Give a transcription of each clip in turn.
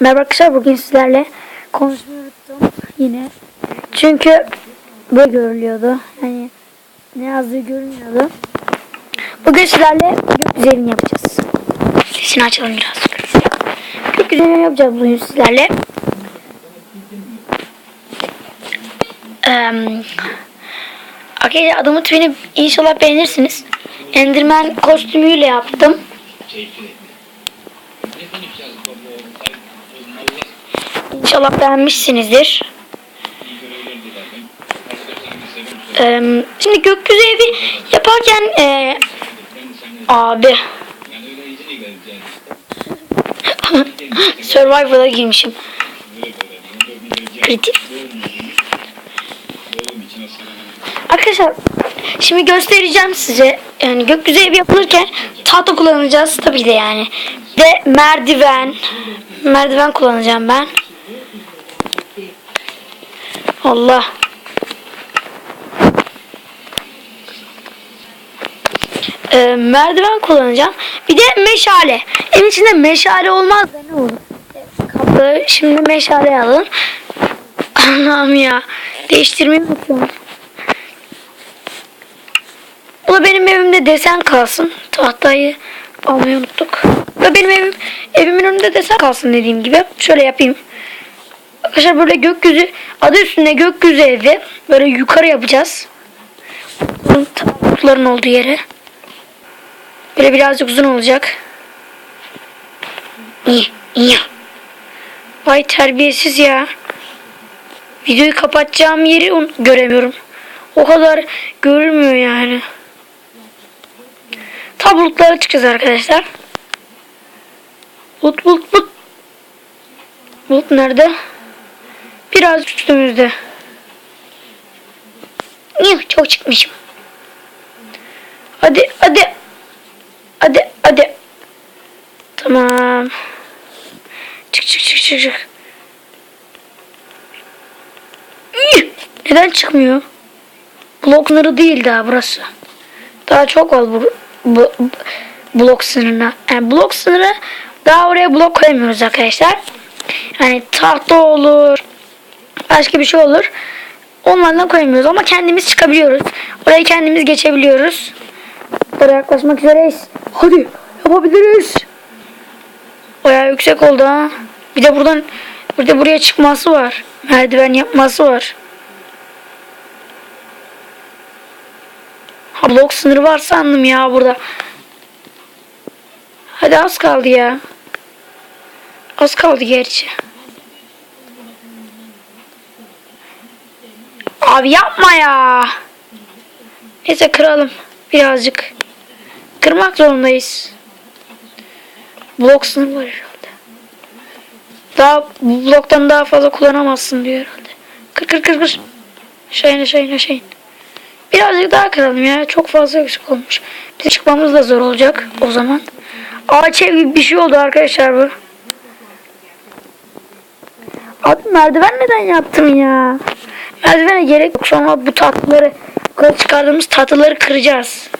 Merhaba arkadaşlar bugün sizlerle konuşmayı unuttum yine. Çünkü böyle görülüyordu. Hani ne yazdığı görünmüyordu. Bugün sizlerle gökyüzeni yapacağız. Sesini açalım biraz. Gökyüzeni yapacağız bugün sizlerle. Eee Arkadaşlar adamın tipini inşallah beğenirsiniz. Enderman kostümüyle yaptım. İnşallah beğenmişsinizdir. Ee, şimdi gökyüzü evi yaparken ee, abi Survival'a girmişim. Kritik. Arkadaşlar şimdi göstereceğim size. Yani gökyüzü evi yapılırken tahta kullanacağız tabii de yani. Ve merdiven. Merdiven kullanacağım ben. Allah. Ee, merdiven kullanacağım. Bir de meşale. Evin içinde meşale olmaz da ne olur? Kapı şimdi meşale alın. Allah'ım ya. Değiştirmeyi unutuyorum. Bu da benim evimde desen kalsın. Tahtayı almayı unuttuk. Ve benim evim evimin önünde desen kalsın dediğim gibi. Şöyle yapayım. Arkadaşlar böyle gökyüzü adı üstünde gökyüzü evi. Böyle yukarı yapacağız. Tabutların olduğu yere. Böyle birazcık uzun olacak. Vay terbiyesiz ya. Videoyu kapatacağım yeri göremiyorum. O kadar görülmüyor yani. Tam bulutlara çıkacağız arkadaşlar. Bulut bulut bulut. Bulut nerede? Biraz üstümüzde. Yuh, çok çıkmışım. Hadi hadi. Hadi hadi. Tamam. Çık çık çık çık çık. Neden çıkmıyor? Blok sınırı değil daha burası. Daha çok var bu, bu, bu blok sınırına. Yani blok sınırı daha oraya blok koyamıyoruz arkadaşlar. Yani tahta olur. Başka bir şey olur. Onlardan koyamıyoruz ama kendimiz çıkabiliyoruz. Orayı kendimiz geçebiliyoruz. Buraya yaklaşmak üzereyiz. Hadi yapabiliriz. Bayağı yüksek oldu ha. Bir de buradan bir buraya çıkması var. Merdiven yapması var. Ha, blok sınırı var sandım ya burada. Hadi az kaldı ya. Az kaldı gerçi. Abi yapma ya. Neyse kıralım birazcık. Kırmak zorundayız. Blok sınırı var herhalde. Daha bloktan daha fazla kullanamazsın diyor herhalde. Kır kır kır kır. Aşağı in aşağı. Birazcık daha kıralım ya. Çok fazla yüksek olmuş. Bize çıkmamız da zor olacak o zaman. Ağaç ev gibi bir şey oldu arkadaşlar bu. Abi merdiven neden yaptın ya? Merdivene gerek yok. Sonra bu tatlıları yukarı çıkardığımız tatlıları kıracağız.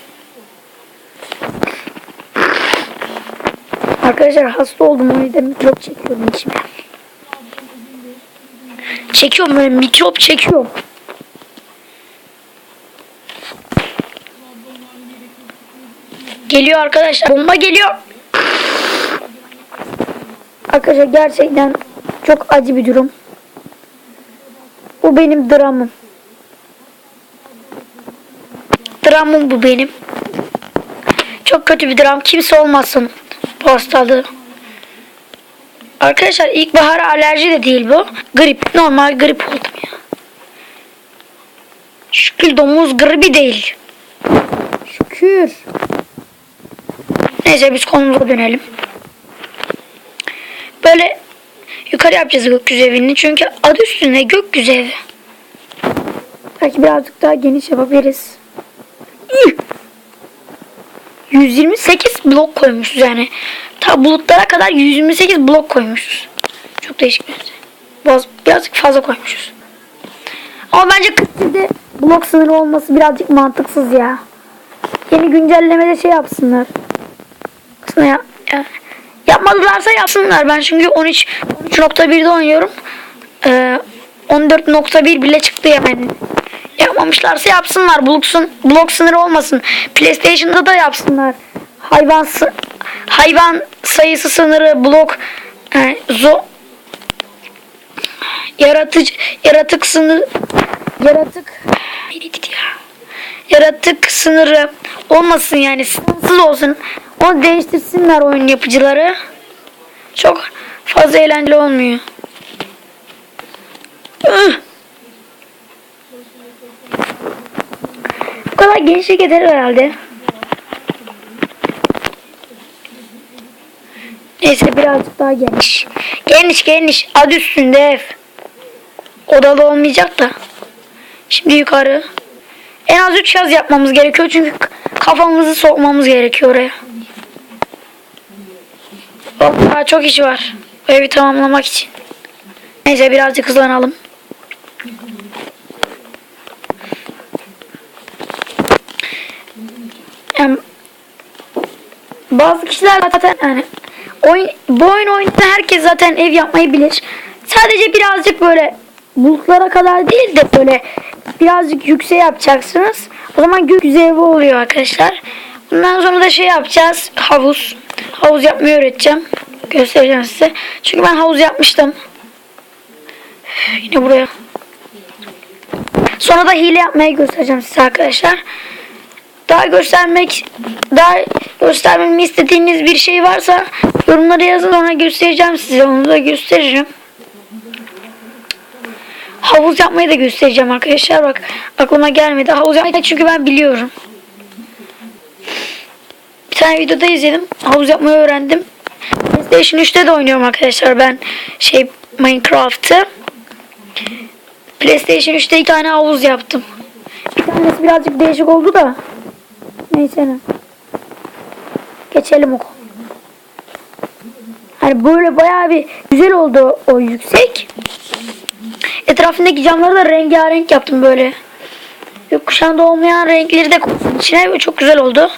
Arkadaşlar hasta oldum o yüzden mikrop çekiyorum içime. Çekiyorum böyle mikrop çekiyorum. Geliyor arkadaşlar. Bomba geliyor. Arkadaşlar gerçekten çok acı bir durum. Bu benim dramım. Dramım bu benim. Çok kötü bir dram. Kimse olmasın bu hastalığı. Arkadaşlar ilkbahar alerji de değil bu. Grip. Normal grip oldum ya. Şükür domuz gribi değil. Şükür. Neyse biz konumuza dönelim. Böyle yukarı yapacağız gökyüzü evini. Çünkü adı üstünde gökyüzü evi. Belki birazcık daha geniş yapabiliriz. Üh! 128 blok koymuşuz yani. Ta bulutlara kadar 128 blok koymuşuz. Çok değişik bir şey. Biraz, birazcık fazla koymuşuz. Ama bence 47 blok sınırı olması birazcık mantıksız ya. Yeni güncellemede şey yapsınlar. Aslında ya, ya Yapmadılarsa yapsınlar. Ben çünkü 13 13.1'de oynuyorum. Ee, 14.1 bile çıktı yani. Yapmamışlarsa yapsınlar. Bloksun, blok sınırı olmasın. PlayStation'da da yapsınlar. Hayvan hayvan sayısı sınırı blok e, zo yaratıcı yaratık sınır yaratık? Yaratık sınırı olmasın yani sınırsız olsun. Onu değiştirsinler oyun yapıcıları. Çok fazla eğlenceli olmuyor. Bu kadar gençlik yeter herhalde. Neyse birazcık daha geniş. Geniş geniş. Adı üstünde ev. Odalı olmayacak da. Şimdi yukarı. En az 3 yaz yapmamız gerekiyor çünkü kafamızı sokmamız gerekiyor oraya. Daha çok iş var. Evi tamamlamak için. Neyse birazcık hızlanalım. Yani bazı kişiler zaten yani oyun, bu oyun oynayan herkes zaten ev yapmayı bilir. Sadece birazcık böyle bulutlara kadar değil de böyle birazcık yükseğe yapacaksınız. O zaman gökyüzü evi oluyor arkadaşlar. Bundan sonra da şey yapacağız. Havuz. Havuz yapmayı öğreteceğim. Göstereceğim size. Çünkü ben havuz yapmıştım. Yine buraya. Sonra da hile yapmayı göstereceğim size arkadaşlar. Daha göstermek daha göstermemi istediğiniz bir şey varsa yorumlara yazın ona göstereceğim size. Onu da gösteririm. Havuz yapmayı da göstereceğim arkadaşlar. Bak aklıma gelmedi. Havuz yapmayı çünkü ben biliyorum. Tane videoda izledim. Havuz yapmayı öğrendim. PlayStation 3'te de oynuyorum arkadaşlar ben şey Minecraft'ı. PlayStation 3'te iki tane havuz yaptım. Bir tanesi birazcık değişik oldu da. Neyse ne. Geçelim o konuyu. Hani böyle bayağı bir güzel oldu o yüksek. Etrafındaki camları da rengarenk yaptım böyle. Gökkuşağında olmayan renkleri de koydum içine ve çok güzel oldu.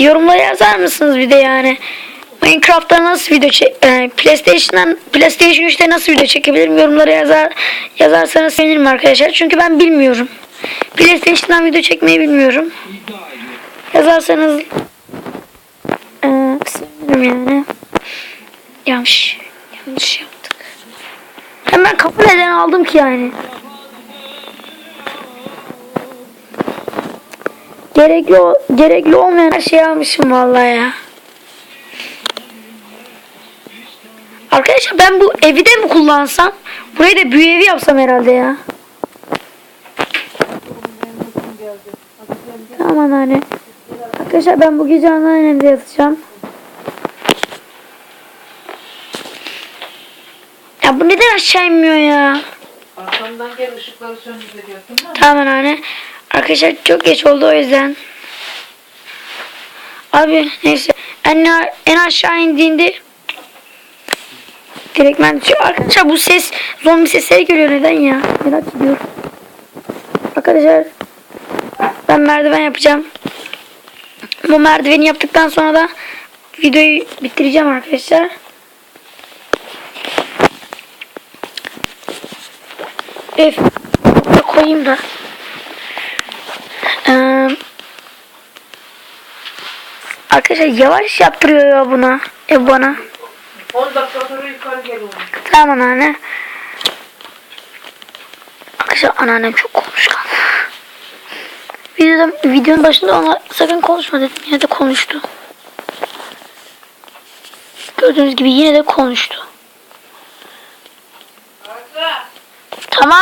Yorumlara yazar mısınız bir de yani? Minecraft'ta nasıl video çek e, PlayStation'dan PlayStation 3'te nasıl video çekebilirim? Yorumlara yazar yazarsanız sevinirim arkadaşlar. Çünkü ben bilmiyorum. PlayStation'dan video çekmeyi bilmiyorum. Yazarsanız e, sevinirim yani. Yanlış. Yanlış yaptık. Hemen kapı neden aldım ki yani? Gerekli gerekli olmayan her şeyi almışım vallahi ya. Arkadaşlar ben bu evi de mi kullansam? Burayı da büyü evi yapsam herhalde ya. Aman anne. Arkadaşlar ben bu gece anneannemde yatacağım. Ya bu neden aşağı inmiyor ya? Arkamdan gel ışıkları söndür diyorsun değil mi? Tamam anne. Arkadaşlar çok geç oldu o yüzden. Abi neyse. En, en aşağı indiğinde direkt ben düşüyor. Arkadaşlar bu ses zombi sesleri geliyor neden ya? Merak ediyorum. Arkadaşlar ben merdiven yapacağım. Bu merdiveni yaptıktan sonra da videoyu bitireceğim arkadaşlar. Ev koyayım da. Arkadaşlar yavaş yaptırıyor ya buna. Ev bana. 10 dakika sonra yukarı gel oğlum. Tamam anneanne. Arkadaşlar anneannem çok konuşkan. Videoda, videonun başında ona sakın konuşma dedim. Yine de konuştu. Gördüğünüz gibi yine de konuştu. Arka. Tamam.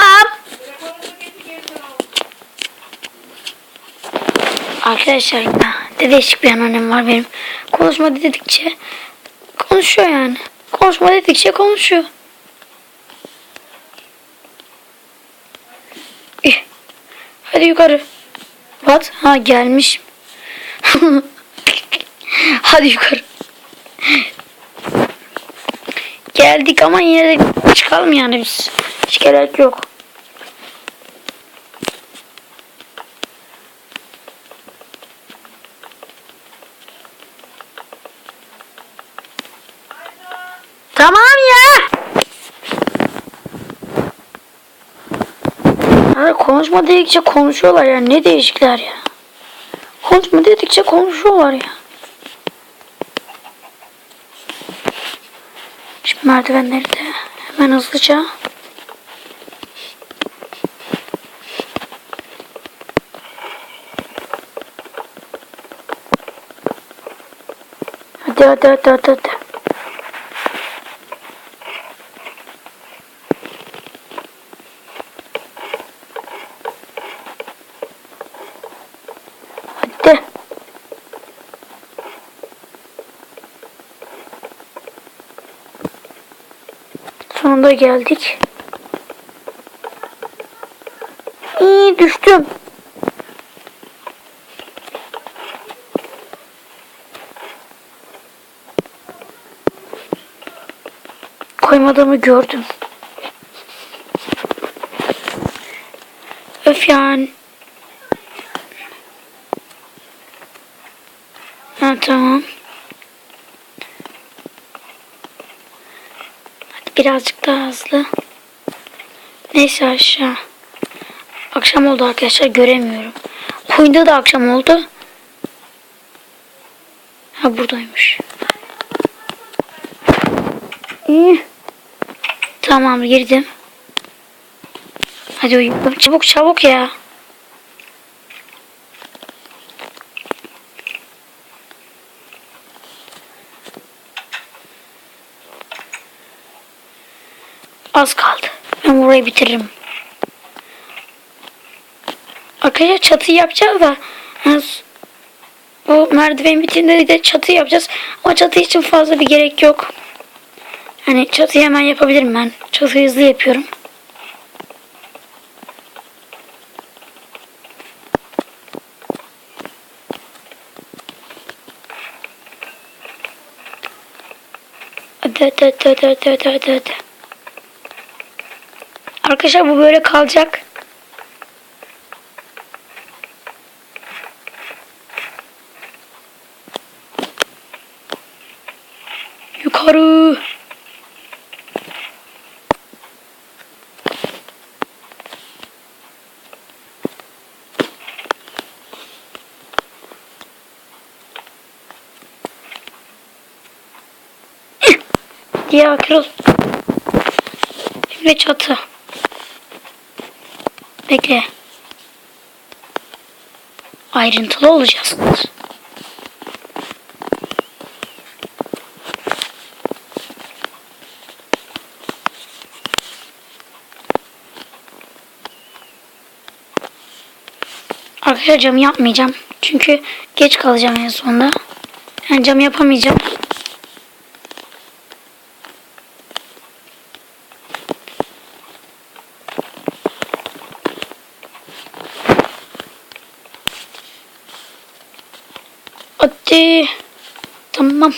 Arkadaşlar ya ne değişik bir anneannem var benim. Konuşma dedikçe konuşuyor yani. Konuşma dedikçe konuşuyor. Hadi yukarı. What? Ha gelmiş. Hadi yukarı. Geldik ama yine de çıkalım yani biz. Hiç gerek yok. Tamam ya. Abi konuşma dedikçe konuşuyorlar ya. Ne değişikler ya. Konuşma dedikçe konuşuyorlar ya. Şimdi merdivenleri de hemen hızlıca. Hadi hadi hadi. hadi. Hadi. Sonunda geldik. İyi düştüm. Koymadığımı gördüm. Öf yani. Ha tamam. Hadi birazcık daha hızlı. Neyse aşağı. Akşam oldu arkadaşlar göremiyorum. Kuyunda da akşam oldu. Ha buradaymış. İyi. Tamam girdim. Hadi uyuyalım. Çabuk çabuk ya. Az kaldı. Ben burayı bitiririm. Arkadaşlar çatıyı yapacağız da bu merdiven bitince de çatı yapacağız. Ama çatı için fazla bir gerek yok. Hani çatıyı hemen yapabilirim ben. Çatıyı hızlı yapıyorum. Hadi hadi hadi hadi hadi hadi hadi. Arkadaşlar bu böyle kalacak. Yukarı. Diye akıl. Ve çatı. Bekle. Ayrıntılı olacaksınız. Arkadaşlar cam yapmayacağım. Çünkü geç kalacağım en sonunda. Yani cam yapamayacağım. Hadi. Tamam.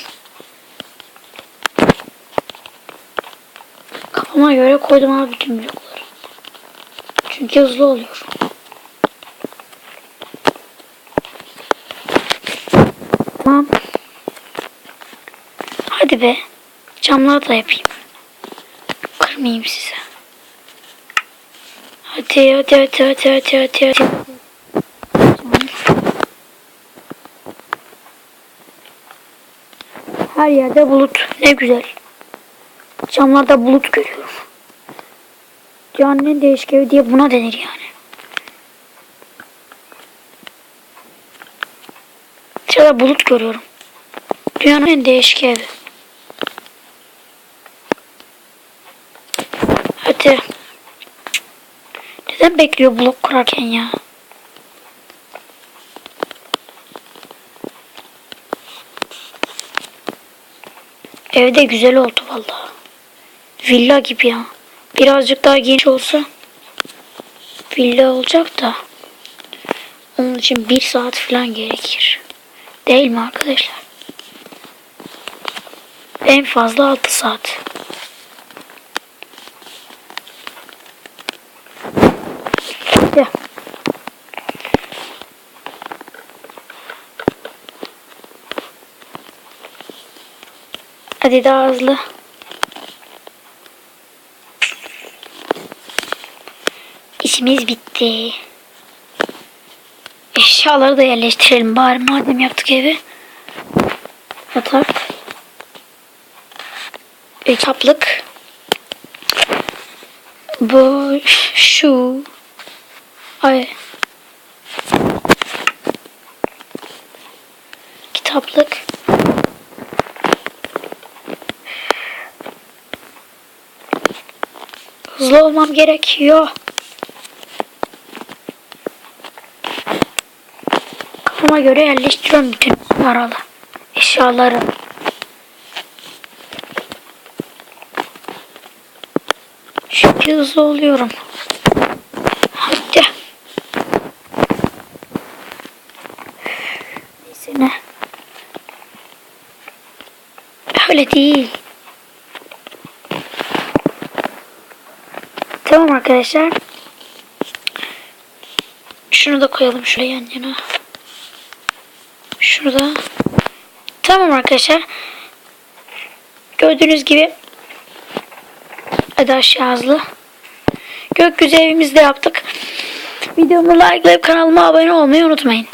Kafama göre koydum abi bütün blokları. Çünkü hızlı oluyor. Tamam. Hadi be. Camları da yapayım. Kırmayayım size. Hadi hadi hadi hadi hadi hadi. hadi. Her yerde bulut. Ne güzel. Camlarda bulut görüyorum. En değişik evi diye buna denir yani. Dışarıda bulut görüyorum. Dünyanın en değişik evi. Hadi. Neden bekliyor blok kurarken ya? Evde güzel oldu vallahi. Villa gibi ya. Birazcık daha geniş olsa villa olacak da onun için bir saat falan gerekir. Değil mi arkadaşlar? En fazla 6 saat. Ya. Hadi daha hızlı. İşimiz bitti. Eşyaları da yerleştirelim bari madem yaptık evi. Yatak. E, çaplık. Bu şu. Ay. Kitaplık. Hızlı olmam gerekiyor. Kafama göre yerleştiriyorum bütün paralı eşyaları. Çünkü hızlı oluyorum. Hadi. Neyse ne. Öyle değil. Tamam arkadaşlar. Şunu da koyalım şuraya yan yana. Şurada. Tamam arkadaşlar. Gördüğünüz gibi Eda Şahızlı. Gökyüzü evimizde yaptık. Videomu likelayıp kanalıma abone olmayı unutmayın.